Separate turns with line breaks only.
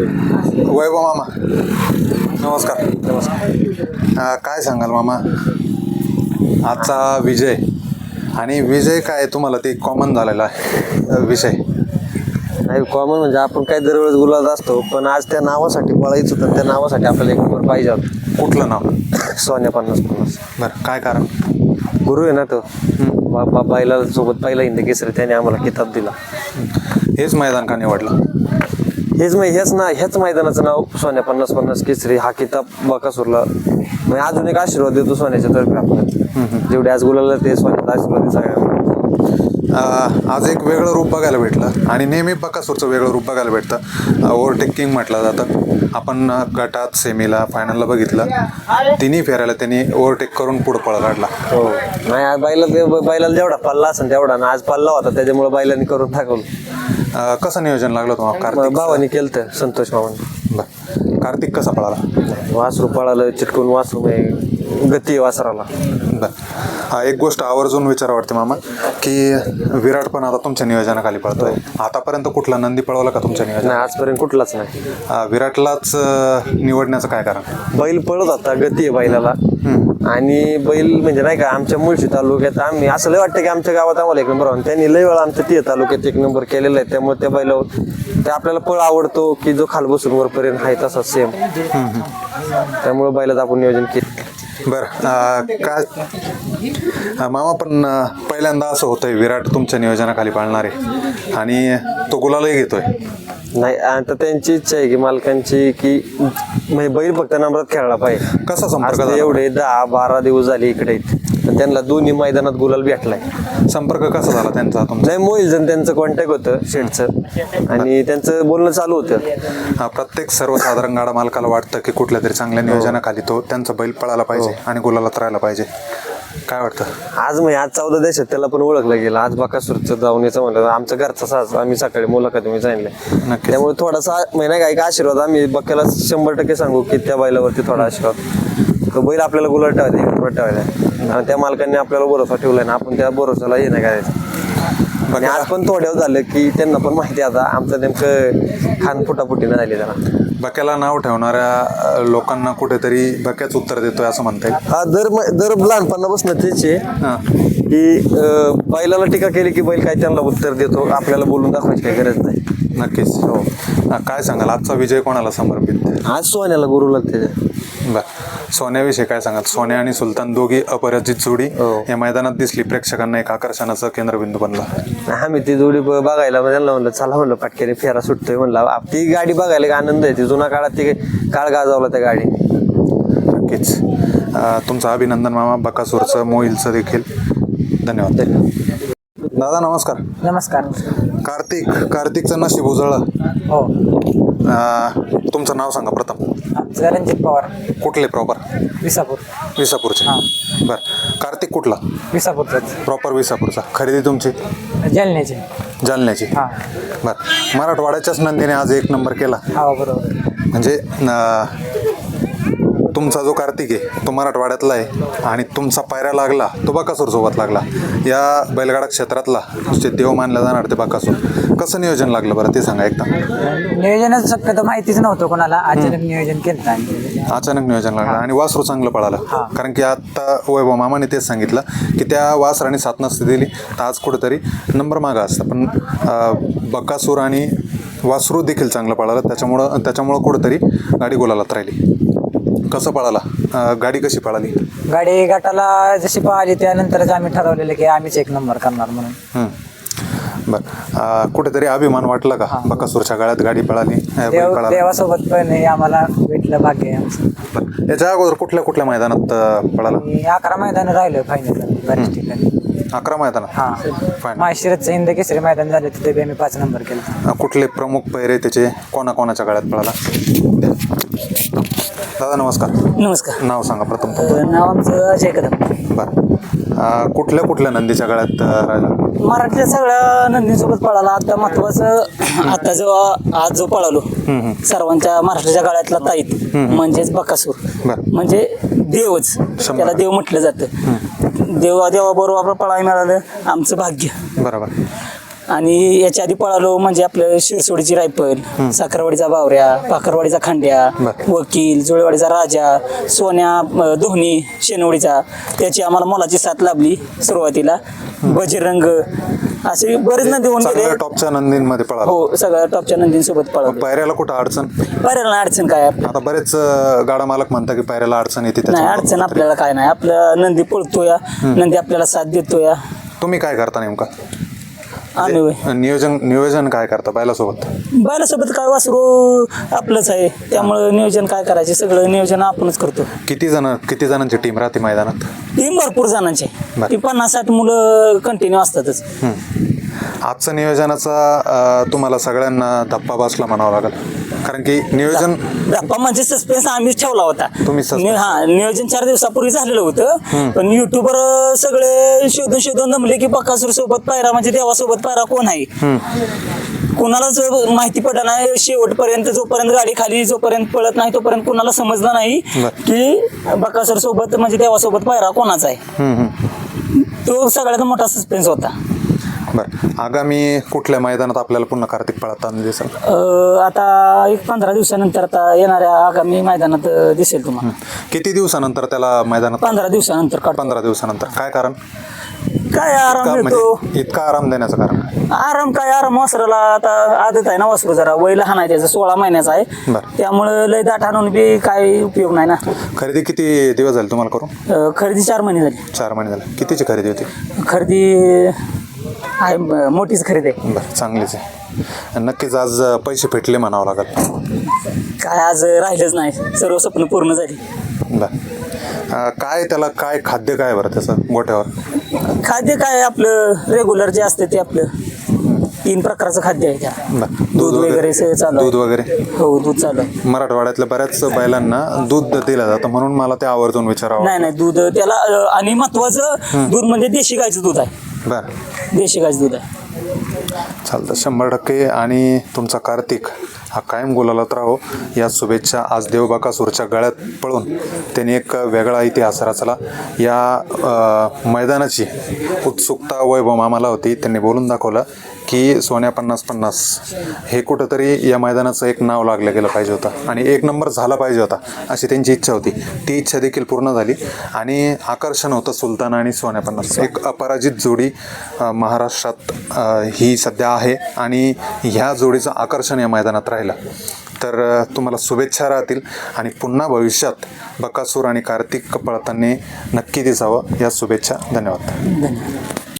वैभव मामा. नमस्कार. नमस्कार. काय सांगाल मामा? आजचा विजय आणि विजय काय तुम्हाला ते कॉमन झालेला आहे विषय?
नाही कॉमन म्हणजे आपण काय दरवेळेस गुलाब असतो पण आज त्या नावासाठी पळायचं होतं त्या नावासाठी आपल्याला एक नंबर पाहिजे होता.
कुठलं नाव?
सोन्या पन्नास पन्नास.
बरं काय कारण?
गुरु आहे ना तो. बाबा बायला सोबत पहिला हिंद केसरी त्याने आम्हाला किताब दिला.
हेच मैदान का निवडलं?
हेच मै हेच ना ह्याच मैदानाचं नाव सोन्या पन्नास पन्नास केसरी हा किताब बकासूरला. म्हणजे अजून एक आशीर्वाद देतो सोन्याच्या तर्फे आपल्याला. जेवढे आज गुलाला ते सोन्याचा आशीर्वाद सगळ्यांना.
आज एक वेगळं रूप बघायला भेटलं. आणि नेहमी बकासूरचं वेगळं रूप बघायला भेटतं. ओव्हरटेकिंग म्हटलं जातं. आपण गटात सेमीला फायनलला बघितलं. तिन्ही फेऱ्याला त्यांनी ओव्हरटेक करून पुढं पळ काढला.
हो. नाही आज बायला ते बायला जेवढा पल्ला असेल तेवढा ना. आज पल्ला होता त्याच्यामुळे बायलांनी करून दाखवलं
कसं नियोजन लागलं तुम्हाला? कार्तिक
भावानी केलं तर संतोष
बरं. कार्तिक कसा पळाला?
वासरू पळालं चिटकून वासरू गती वासराला.
बर. हा एक गोष्ट आवर्जून विचारा वाटते मामा की विराट पण आता तुमच्या नियोजनाखाली पळतोय. आतापर्यंत कुठला नंदी पळवला का तुमच्या नियोजन
नाही आजपर्यंत कुठलाच नाही.
विराटलाच अं, निवडण्याचं काय कारण?
बैल पळत होता गती आहे बैलाला. आणि बैल म्हणजे नाही का आमच्या मुळशी तालुक्यात आम्ही असं लय वाटतं की आमच्या गावात आम्हाला एक नंबर आहे. त्याने लय वेळा आमच्या तिथे तालुक्यात एक नंबर केलेला आहे त्यामुळे त्या बैलावर ते आपल्याला पळ आवडतो की जो खाल बसून वरपर्यंत आहे तसा सेम त्यामुळे बैलाचं आपण नियोजन केलं.
बरं अं, मामा पण पहिल्यांदा असं होतंय विराट तुमच्या नियोजनाखाली पाळणार. आहे आणि तो गुलालही घेतोय.
नाही आता त्यांची इच्छा आहे की मालकांची की म्हणजे बैल फक्त नंबरात खेळला पाहिजे.
कसा संपर्क?
एवढे दहा बारा दिवस झाले इकडे. त्यांना दोन्ही मैदानात गुलाल भेटलाय.
संपर्क कसा झाला त्यांचा
नाही मोईल जण त्यांचं कॉन्टॅक्ट होतं शेडचं आणि त्यांचं बोलणं चालू होतं.
हा, प्रत्येक सर्वसाधारण गाडा मालकाला वाटतं की कुठल्या तरी चांगल्या नियोजनाखाली तो त्यांचा बैल पळायला पाहिजे आणि गुलालात राहायला पाहिजे. काय वाटतं?
आज म्हणजे आज चौदा देशात त्याला पण ओळखलं गेलं. आज बाकासूरचं जाऊन याचं म्हणलं. आमचं घरचा साज आम्ही सकाळी मुलाखत मी सांगितलं. त्यामुळे थोडासा महिना काय का आशीर्वाद. आम्ही बक्याला शंभर टक्के सांगू की त्या बैलावरती थोडा आशीर्वाद. बैल आपल्याला गुलाल ठेवायचा नंबर ठेवायचा. आणि त्या मालकांनी आपल्याला भरोसा ठेवलाय ना आपण त्या भरोसाला हे नाही करायचं आणि आज पण थोड्या झालं की त्यांना पण माहिती आता आमचं नेमकं खान फुटाफुटीनं झाली जरा.
बक्याला नाव ठेवणाऱ्या लोकांना कुठेतरी बक्याच उत्तर देतोय असं म्हणता येईल.
हा दर दर लहानपणापासून तेच आहे. की बैलाला टीका केली की बैल काय त्यांना उत्तर देतो आपल्याला बोलून दाखवायची काही गरज नाही.
नक्कीच. हो. काय सांगाल? आजचा विजय कोणाला समर्पित
आज सोन्याला गुरु लागते
बर. सोन्याविषयी काय सांगाल? सोन्या आणि सुलतान दोघी अपराजित जोडी
हो.
या मैदानात दिसली. प्रेक्षकांना एक आकर्षणाचं केंद्रबिंदू बनला.
आम्ही ती जोडी ब- बघायला त्यांना म्हणलं चला म्हणलं पाटक्याने फेरा सुटतोय म्हणलं. आप- ती गाडी बघायला एक आनंद आहे. ती जुना काळात ती काळ गाजवला त्या गाडी.
नक्कीच. अं, तुमचं अभिनंदन मामा. बकासूरचं मोहिलचं देखील. धन्यवाद. दादा नमस्कार.
नमस्कार.
कार्तिक कार्तिकचं नशीब उजळलं.
हो.
अं, तुमचं नाव सांगा प्रथम.
आमचं रणजित पवार.
कुठले प्रॉपर
विसापूर.
विसापूरचे. बर. कार्तिक कुठला?
विसापूरचाच.
प्रॉपर विसापूरचा. खरेदी तुमची?
जालन्याचे.
जालन्याची.
हां.
बर. मराठवाड्याच्याच नंदीने आज एक नंबर केला.
हो बरोबर.
म्हणजे अं, तुमचा जो कार्तिक आहे तो मराठवाड्यातला आहे आणि तुमचा पायऱ्या लागला तो बाकासूर सोबत लागला. या बैलगाडा क्षेत्रातला जे देव मानला जाणार ते बाकासूर कसं नियोजन लागलं बरं ते सांगा एकदा.
नियोजनाचं शक्यतो माहितीच नव्हतं कोणाला अचानक नियोजन केलं
अचानक नियोजन लागलं आणि वासरू चांगलं पळालं. कारण की आता वैभव मामाने तेच सांगितलं की त्या वासराने साथ नसती दिली तर आज कुठेतरी नंबर मागा असतं. पण बकासूर आणि वासरू देखील चांगलं पळालं त्याच्यामुळं त्याच्यामुळं कुठेतरी गाडी गोलालात राहिली. कसं पळाला? अं, गाडी कशी पळाली?
गाडी गटाला जशी पाहिली त्यानंतरच आम्ही ठरवलेलं की आम्हीच एक नंबर करणार म्हणून.
बरं. अं, कुठेतरी अभिमान वाटला का? बकासूरच्या गाड्यात गाडी पळाली अं, बैल
देव
पळाला.
देवासोबत पण हे आम्हाला भेटलं भाग्य आहे आमचं.
बरं. याच्या अगोदर कुठल्या कुठल्या मैदानात अं, पळाला?
आणि अकरा मैदान राहिलं फायनल बऱ्याच ठिकाणी.
अकरा मैदानात
हा. हिंद केसरी मैदान झालं तिथे बी आम्ही पाच नंबर केलं.
अ, कुठले प्रमुख पैरे त्याचे कोणाकोणाच्या गळ्यात पळाला? दादा नमस्कार.
नमस्कार.
नाव सांगा प्रथम.
नाव आमचं अजय कदम.
बरं. कुठल्या कुठल्या नंदीच्या अ, राहिला?
मराठीच्या सगळ्या नंदीसोबत पळाला. आता महत्वाचं आता जो आज जो पळालो सर्वांच्या महाराष्ट्राच्या काळातला ताईत म्हणजेच बकासूर. म्हणजे देवच. त्याला देव म्हटलं जातं. देवा देवाबरोबर आपलं पळायला मिळालं. आमचं भाग्य.
बरोबर.
आणि याच्या आधी पळालो म्हणजे आपलं शिरसोडीची रायफल साखरवाडीचा बावऱ्या पाखरवाडीचा खांड्या वकील जुळेवाडीचा राजा सोन्या धोनी शेनवडीचा. त्याची आम्हाला मोलाची साथ लाभली सुरुवातीला. बजरंग असे बरेच नंदी होऊन गेले.
टॉपच्या नंदींमध्ये पळाला.
हो सगळ्या टॉपच्या नंदींसोबत पळालो.
पायऱ्याला कुठं अडचण?
पायऱ्याला अडचण काय?
आता बरेच गाडा मालक म्हणतात की पायऱ्याला अडचण येते
नाही. अडचण आपल्याला काय नाही. आपल्या नंदी पळतो या नंदी आपल्याला साथ देतो या
तुम्ही काय करता नेमका?
आम्ही होय.
नियोजन नियोजन काय करता बैलासोबत?
बैलासोबत काय वासरू आपलंच आहे. त्यामुळं नियोजन काय करायचे? सगळं नियोजन आपणच करतो.
किती जण किती जणांची टीम राहते मैदानात?
टीम भरपूर जणांची. ती पन्नास साठ मुलं कंटिन्यू असतातच.
आजचं नियोजनाचा तुम्हाला सगळ्यांना धप्पा बसला म्हणावं लागेल. कारण की नियोजन
गप्पा म्हणजे सस्पेन्स आम्हीच ठेवला होता.
तुम्ही.
नि- हा नियोजन चार दिवसापूर्वी झालेलं होतं. पण युट्यूबर सगळे शोधून शोधून जमले की बकासूर सोबत पायरा म्हणजे देवासोबत पायरा कोण आहे? कोणालाच माहिती पडलं नाही शेवटपर्यंत जोपर्यंत गाडी खाली जोपर्यंत पळत नाही तोपर्यंत कोणाला समजलं नाही
बरं.
की बकासूर सोबत म्हणजे देवासोबत पायरा कोणाचा आहे?
हम्म, हम्म.
तो सगळ्यात मोठा सस्पेन्स होता.
बरं आगामी कुठल्या मैदानात आपल्याला पुन्हा कार्तिक पळताना दिसेल?
अं, आता एक पंधरा दिवसानंतर आता येणाऱ्या आगामी मैदानात अं, दिसेल तुम्हाला.
किती दिवसानंतर त्याला मैदानात?
पंधरा दिवसानंतर काढतो.
पंधरा दिवसानंतर. काय कारण?
काय आराम मिळतो
म्हणजे इतका आराम देण्याचं कारण काय?
आराम काय? आराम वासराला आता आदत आहे ना वासरू जरा. वय लहान आहे त्याचं सोळा महिन्याचा आहे.
बरं.
त्यामुळं लय दाट आणून बी काय उपयोग नाही ना.
खरेदी किती दिवस झाले तुम्हाला करून?
अं, खरेदी चार महिने झाली.
चार महिने झाले. कितीची खरेदी होती?
खरेदी आहे मोठीच खरेदी आहे.
बरं चांगलीच आहे. नक्कीच आज पैसे फेटले म्हणावं लागेल.
काय आज राहिलंच नाही. सर्व स्वप्न पूर्ण झाली.
बरं. अं, काय त्याला काय खाद्य काय बरं त्याचं गोट्यावर
खाद्य काय आपलं रेग्युलर जे असते ते आपलं. तीन प्रकारचं खाद्य आहे त्या.
बरं.
दूध वगैरे. सगळं चालू आहे.
दूध वगैरे?
हो दूध चालू आहे.
मराठवाड्यातल्या बऱ्याच बैलांना दूध दिलं जातं म्हणून मला ते आवर्जून विचारावं
नाही नाही दूध त्याला अं, आणि महत्वाचं दूध म्हणजे देशी गायचं दूध आहे.
बरं.
देशी गायचं दूध आहे.
चालतं. शंभर टक्के. आणि तुमचा कार्तिक? हा कायम गुलालत राहो. या शुभेच्छा आज देवबाकासूरच्या गळ्यात पळून त्यांनी एक वेगळा इतिहास रचला. या मैदानाची उत्सुकता वैभव आम्हाला होती. त्यांनी बोलून दाखवलं की सोन्या पन्नास पन्नास हे कुठंतरी या मैदानाचं एक नाव लागलं गेलं पाहिजे होतं आणि एक नंबर झाला पाहिजे होता अशी त्यांची इच्छा होती. ती इच्छा देखील पूर्ण झाली आणि आकर्षण होतं सुलतान आणि सोन्या पन्नास. एक अपराजित जोडी महाराष्ट्रात ही सध्या आहे आणि ह्या जोडीचं आकर्षण या मैदानात राहील. तर तुम्हाला शुभेच्छा राहतील आणि पुन्हा भविष्यात बकासूर आणि कार्तिक पळताना नक्की दिसावं. या शुभेच्छा. धन्यवाद.
धन्यवाद.